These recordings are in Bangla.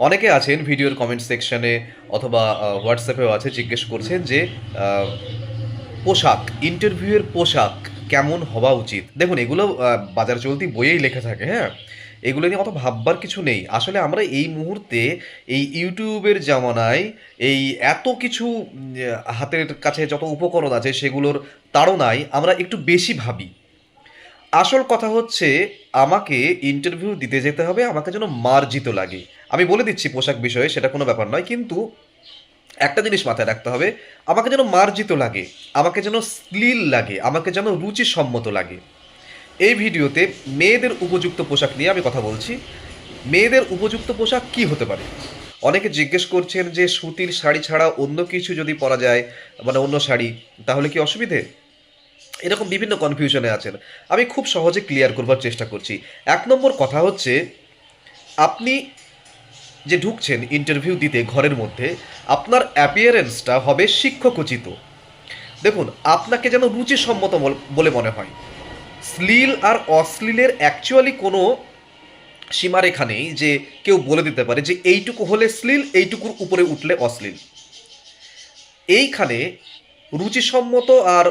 অনেকে আছেন ভিডিওর কমেন্ট সেকশনে অথবা হোয়াটসঅ্যাপেও আছে, জিজ্ঞেস করছেন যে পোশাক ইন্টারভিউয়ের পোশাক কেমন হওয়া উচিত? দেখুন, এগুলো বাজার চলতি বইয়েই লেখা থাকে হ্যাঁ? এগুলো নিয়ে অত ভাববার কিছু নেই। আসলে আমরা এই মুহূর্তে, এই ইউটিউবের জামানায়, এই এত কিছু হাতের কাছে যত উপকরণ আছে, সেগুলোর তাড়নায় আমরা একটু বেশি ভাবি। আসল কথা হচ্ছে, আমাকে ইন্টারভিউ দিতে যেতে হবে, আমাকে যেন মার্জিত লাগে। আমি বলে দিচ্ছি পোশাক বিষয়ে, সেটা কোনো ব্যাপার নয়, কিন্তু একটা জিনিস মাথায় রাখতে হবে, আমাকে যেন মার্জিত লাগে, আমাকে যেন স্লিল লাগে, আমাকে যেন রুচিসম্মত লাগে। এই ভিডিওতে মেয়েদের উপযুক্ত পোশাক নিয়ে আমি কথা বলছি। মেয়েদের উপযুক্ত পোশাক কি হতে পারে? অনেকে জিজ্ঞেস করছেন যে সুতির শাড়ি ছাড়া অন্য কিছু যদি পরা যায় মানে অন্য শাড়ি, তাহলে কি অসুবিধে? এরকম বিভিন্ন কনফিউশনে আছেন। আমি খুব সহজে ক্লিয়ার করবার চেষ্টা করছি। এক নম্বর কথা হচ্ছে, আপনি যে ঢুকছেন ইন্টারভিউ দিতে ঘরের মধ্যে, আপনার অ্যাপিয়ারেন্সটা হবে শিক্ষকোচিত। দেখুন, আপনাকে যেন রুচিসম্মত বল- মনে হয়। শ্লীল আর অশ্লীলের অ্যাকচুয়ালি কোনো সীমারেখা নেই যে কেউ বলে দিতে পারে যে এইটুকু হলে শ্লীল, এইটুকুর উপরে উঠলে অশ্লীল। এইখানে রুচিসম্মত আর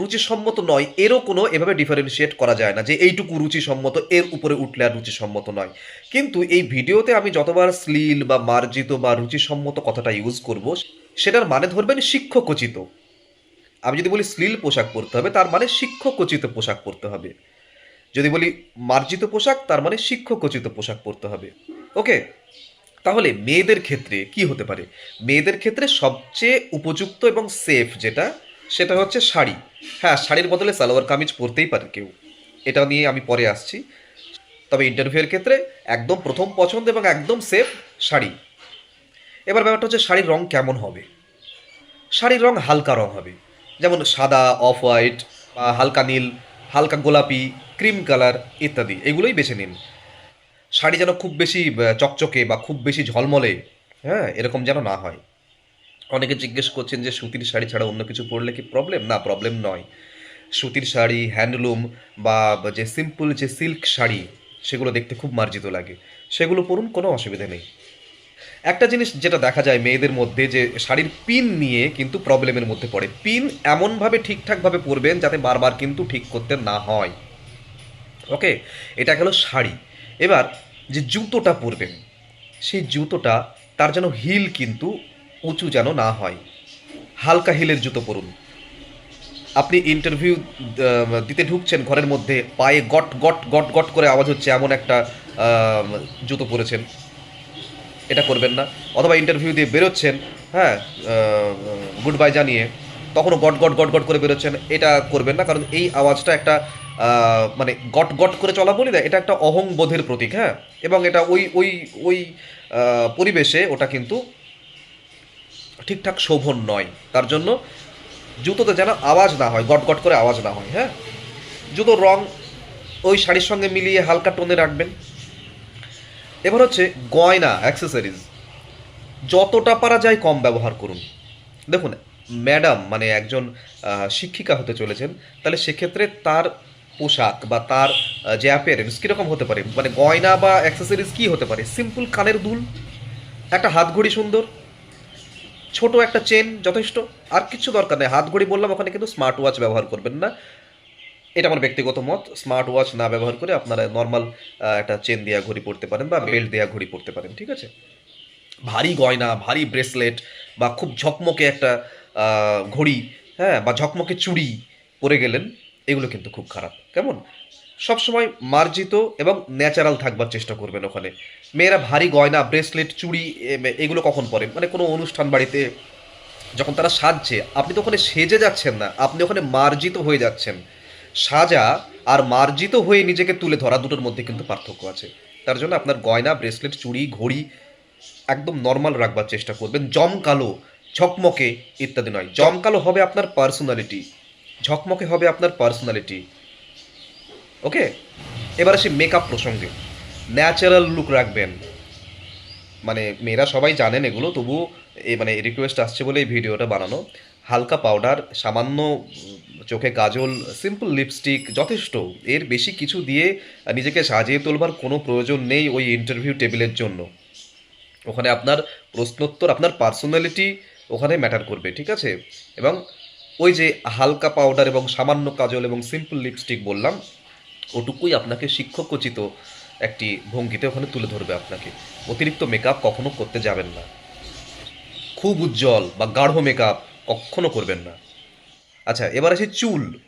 রুচিসম্মত নয়, এরও কোনো এভাবে ডিফারেন্সিয়েট করা যায় না যে এইটুকু রুচিসম্মত, এর উপরে উঠলে আর রুচিসম্মত নয়। কিন্তু এই ভিডিওতে আমি যতবার শ্লীল বা মার্জিত বা রুচিসম্মত কথাটা ইউজ করব, সেটার মানে ধরবেন শিক্ষকোচিত। আমি যদি বলি শ্লীল পোশাক পরতে হবে, তার মানে শিক্ষকোচিত পোশাক পরতে হবে। যদি বলি মার্জিত পোশাক, তার মানে শিক্ষকোচিত পোশাক পরতে হবে। ওকে তাহলে মেয়েদের ক্ষেত্রে কি হতে পারে? মেয়েদের ক্ষেত্রে সবচেয়ে উপযুক্ত এবং সেফ যেটা সেটা হচ্ছে শাড়ি। হ্যাঁ শাড়ির বদলে সালোয়ার কামিজ পরতেই পারে কেউ। এটা নিয়ে আমি পরে আসছি। তবে ইন্টারভিউয়ের ক্ষেত্রে একদম প্রথম পছন্দ এবং একদম সেফ শাড়ি। এবার ব্যাপারটা হচ্ছে শাড়ির রং কেমন হবে? শাড়ির রং হালকা রং হবে। যেমন সাদা অফ হোয়াইট বা হালকা নীল, হালকা গোলাপি ক্রিম কালার ইত্যাদি, এগুলোই বেছে নিন। শাড়ি যেন খুব বেশি চকচকে বা খুব বেশি ঝলমলে হ্যাঁ এরকম যেন না হয়। অনেকে জিজ্ঞেস করছেন যে সুতির শাড়ি ছাড়া অন্য কিছু পরলে কি প্রবলেম না প্রবলেম নয়। সুতির শাড়ি হ্যান্ডলুম বা যে সিম্পল যে সিল্ক শাড়ি, সেগুলো দেখতে খুব মার্জিত লাগে। সেগুলো পরুন, কোনো অসুবিধা নেই। একটা জিনিস যেটা দেখা যায় মেয়েদের মধ্যে যে শাড়ির পিন নিয়ে কিন্তু প্রবলেমের মধ্যে পড়ে। পিন এমনভাবে ঠিকঠাকভাবে পরবেন যাতে বারবার কিন্তু ঠিক করতে না হয়। ওকে? এটা গেল শাড়ি। এবার যে জুতোটা পরবেন, সেই জুতোটা তার যেন হিল কিন্তু উঁচু যেন না হয়। হালকা হিলের জুতো পরুন। আপনি ইন্টারভিউ দিতে ঢুকছেন ঘরের মধ্যে, পায়ে গট গট গট গট করে আওয়াজ হচ্ছে এমন একটা জুতো পরেছেন। এটা করবেন না। অথবা ইন্টারভিউ দিয়ে বেরোচ্ছেন হ্যাঁ গুড বাই জানিয়ে, তখনও গট গট গট গট করে বেরোচ্ছেন। এটা করবেন না, কারণ এই আওয়াজটা একটা মানে গট গট করে চলা বলি না, এটা একটা অহংবোধের প্রতীক হ্যাঁ? এবং এটা ওই ওই ওই পরিবেশে ওটা কিন্তু ঠিকঠাক শোভন নয়। তার জন্য জুতোতে যেন আওয়াজ না হয় গট করে আওয়াজ না হয় হ্যাঁ? জুতোর রং ওই শাড়ির সঙ্গে মিলিয়ে হালকা টোনে রাখবেন। এবার হচ্ছে গয়না অ্যাক্সেসরিজ যতটা পারা যায় কম ব্যবহার করুন। দেখুন ম্যাডাম মানে একজন শিক্ষিকা হতে চলেছেন, তাহলে সেক্ষেত্রে তার পোশাক বা তার যে অ্যাপিয়ারেন্স কীরকম হতে পারে? মানে গয়না বা অ্যাক্সেসরিজ কী হতে পারে? সিম্পল কানের দুল, একটা হাত ঘড়ি সুন্দর ছোট একটা চেন যথেষ্ট। আর কিছু দরকার নেই। হাত ঘড়ি বললাম, ওখানে কিন্তু স্মার্ট ওয়াচ ব্যবহার করবেন না। এটা আমার ব্যক্তিগত মত। স্মার্ট ওয়াচ না ব্যবহার করে আপনারা নর্মাল একটা চেন দেওয়া ঘড়ি পড়তে পারেন বা বেল্ট দেওয়া ঘড়ি পড়তে পারেন, ঠিক আছে? ভারী গয়না, ভারী ব্রেসলেট বা খুব ঝকমকে একটা ঘড়ি হ্যাঁ বা ঝকমকে চুড়ি পরে গেলেন, এগুলো কিন্তু খুব খারাপ। কেমন? সবসময় মার্জিত এবং ন্যাচারাল থাকবার চেষ্টা করবেন ওখানে। মেয়েরা ভারী গয়না, ব্রেসলেট, চুড়ি এগুলো কখন পরেন মানে কোনো অনুষ্ঠান বাড়িতে যখন তারা সাজছে, আপনি তো ওখানে সেজে যাচ্ছেন না, আপনি ওখানে মার্জিত হয়ে যাচ্ছেন। সাজা আর মার্জিত হয়ে নিজেকে তুলে ধরা দুটোর মধ্যে কিন্তু পার্থক্য আছে। তার জন্য আপনার গয়না, ব্রেসলেট, চুড়ি, ঘড়ি একদম নর্মাল রাখবার চেষ্টা করবেন। জমকালো ঝকমকে ইত্যাদি নয়। জমকালো হবে আপনার পার্সোনালিটি ঝকমকে হবে আপনার পার্সোনালিটি ওকে এবার আসি মেকআপ প্রসঙ্গে। ন্যাচারাল লুক রাখবেন। মানে মেয়েরা সবাই জানেন এগুলো তবু এই মানে রিকোয়েস্ট আসছে বলে এই ভিডিওটা বানানো। হালকা পাউডার সামান্য চোখে কাজল সিম্পল লিপস্টিক যথেষ্ট। এর বেশি কিছু দিয়ে নিজেকে সাজিয়ে তোলবার কোনো প্রয়োজন নেই ওই ইন্টারভিউ টেবিলের জন্য। ওখানে আপনার প্রশ্নোত্তর, আপনার পার্সোনালিটি ওখানে ম্যাটার করবে, ঠিক আছে? এবং ওই যে হালকা পাউডার এবং সামান্য কাজল এবং সিম্পল লিপস্টিক বললাম ওটুকুই আপনাকে শিক্ষকোচিত একটি ভঙ্গিতে ওখানে তুলে ধরবে আপনাকে। অতিরিক্ত মেকআপ কখনো করতে যাবেন না। খুব উজ্জ্বল বা গাঢ় মেকআপ কখনো করবেন না। আচ্ছা এবার আসি চুল।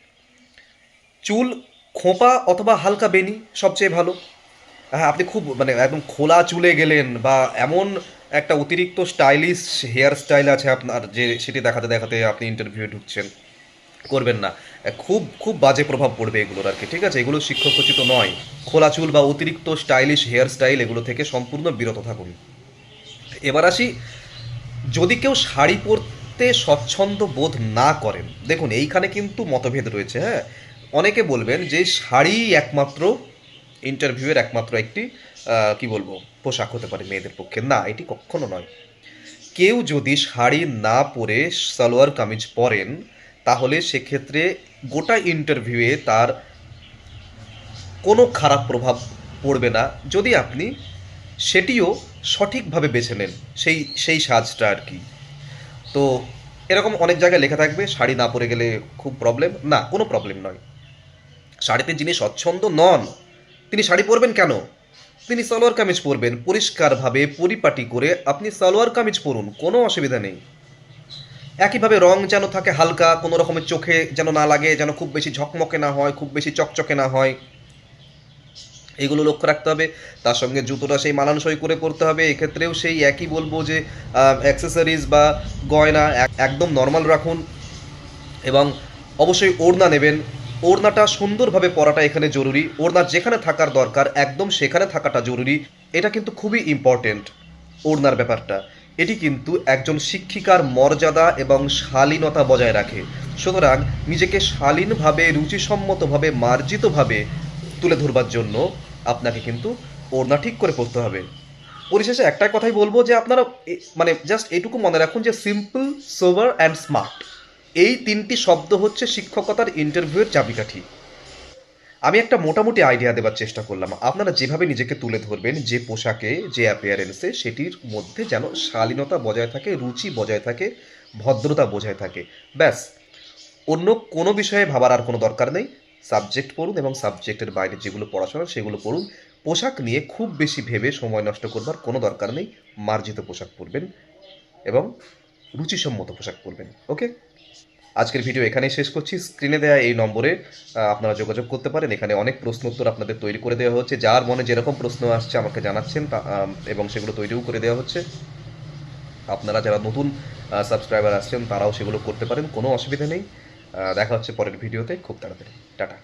চুল, খোঁপা অথবা হালকা বেনি সবচেয়ে ভালো। হ্যাঁ আপনি খুব মানে একদম খোলা চুলে গেলেন বা এমন একটা অতিরিক্ত স্টাইলিশ হেয়ার স্টাইল আছে আপনার যে সেটি দেখাতে দেখাতে আপনি ইন্টারভিউ ঢুকছেন। করবেন না। খুব খুব বাজে প্রভাব পড়বে এগুলোর আর কি, ঠিক আছে? এগুলো শিক্ষকোচিত নয়। খোলা চুল বা অতিরিক্ত স্টাইলিশ হেয়ার স্টাইল এগুলো থেকে সম্পূর্ণ বিরত থাকুন। এবার আসি, যদি কেউ শাড়ি পরতে স্বচ্ছন্দ বোধ না করেন, দেখুন, এইখানে কিন্তু মতভেদ রয়েছে হ্যাঁ? অনেকে বলবেন যে শাড়ি একমাত্র ইন্টারভিউয়ের একমাত্র একটি কি বলব, পোশাক হতে পারে মেয়েদের পক্ষে। না, এটি কখনো নয়। কেউ যদি শাড়ি না পরে সালোয়ার কামিজ পরেন তাহলে সেক্ষেত্রে গোটা ইন্টারভিউয়ে তার কোনো খারাপ প্রভাব পড়বে না। যদি আপনি সেটিও সঠিকভাবে বেছে নেন, সেই সেই সাজটা আর কি। তো এরকম অনেক জায়গায় লেখা থাকবে, শাড়ি না পরে গেলে খুব প্রবলেম না, কোনো প্রবলেম নয়। শাড়িতে যিনি স্বচ্ছন্দ নন, তিনি শাড়ি পরবেন কেন? তিনি সালোয়ার কামিজ পরবেন। পরিষ্কারভাবে পরিপাটি করে আপনি সালোয়ার কামিজ পরুন, কোনো অসুবিধা নেই। একইভাবে রং যেন থাকে হালকা, কোনো রকমের চোখে যেন না লাগে, যেন খুব বেশি ঝকমকে না হয়, খুব বেশি চকচকে না হয়। এগুলো লক্ষ্য রাখতে হবে। তার সঙ্গে জুতোটা সেই মানানসই করে পরতে হবে। এক্ষেত্রেও সেই একই বলব যে অ্যাক্সেসরিজ বা গয়না একদম নর্মাল রাখুন এবং অবশ্যই ওড়না নেবেন। ওড়নাটা সুন্দরভাবে পরাটা এখানে জরুরি। ওড়না যেখানে থাকার দরকার, একদম সেখানে থাকাটা জরুরি। এটা কিন্তু খুবই ইম্পর্টেন্ট ওড়নার ব্যাপারটা। এটি কিন্তু একজন শিক্ষিকার মর্যাদা এবং শালীনতা বজায় রাখে। সুতরাং নিজেকে শালীনভাবে, রুচিসম্মতভাবে, মার্জিতভাবে তুলে ধরবার জন্য আপনাকে কিন্তু ওড়না ঠিক করে পড়তে হবে। পরিশেষে একটাই কথাই বলব যে আপনারা মানে জাস্ট এটুকু মনে রাখুন যে সিম্পল সোভার অ্যান্ড স্মার্ট এই তিনটি শব্দ হচ্ছে শিক্ষকতার ইন্টারভিউয়ের চাবিকাঠি। আমি একটা মোটামুটি আইডিয়া দেওয়ার চেষ্টা করলাম। আপনারা যেভাবে নিজেকে তুলে ধরবেন, যে পোশাকে, যে অ্যাপিয়ারেন্সে সেটির মধ্যে যেন শালীনতা বজায় থাকে, রুচি বজায় থাকে, ভদ্রতা বজায় থাকে। ব্যাস, অন্য কোনো বিষয়ে ভাবার আর কোনো দরকার নেই। সাবজেক্ট পড়ুন এবং সাবজেক্টের বাইরে যেগুলো পড়াশোনা, সেগুলো পড়ুন। পোশাক নিয়ে খুব বেশি ভেবে সময় নষ্ট করবার কোনো দরকার নেই। মার্জিত পোশাক পরবেন এবং রুচিসম্মত পোশাক পরবেন। ওকে আজকের ভিডিও এখানেই শেষ করছি। স্ক্রিনে দেওয়া এই নম্বরে আপনারা যোগাযোগ করতে পারেন। এখানে অনেক প্রশ্ন উত্তর আপনাদের তৈরি করে দেওয়া হচ্ছে। যার মনে যেরকম প্রশ্ন আসছে আমাকে জানাচ্ছেন এবং সেগুলো তৈরিও করে দেওয়া হচ্ছে। আপনারা যারা নতুন সাবস্ক্রাইবার আসছেন, তারাও সেগুলো করতে পারেন। কোনো অসুবিধা নেই। দেখা হচ্ছে পরের ভিডিওতে। খুব তাড়াতাড়ি। টাটা।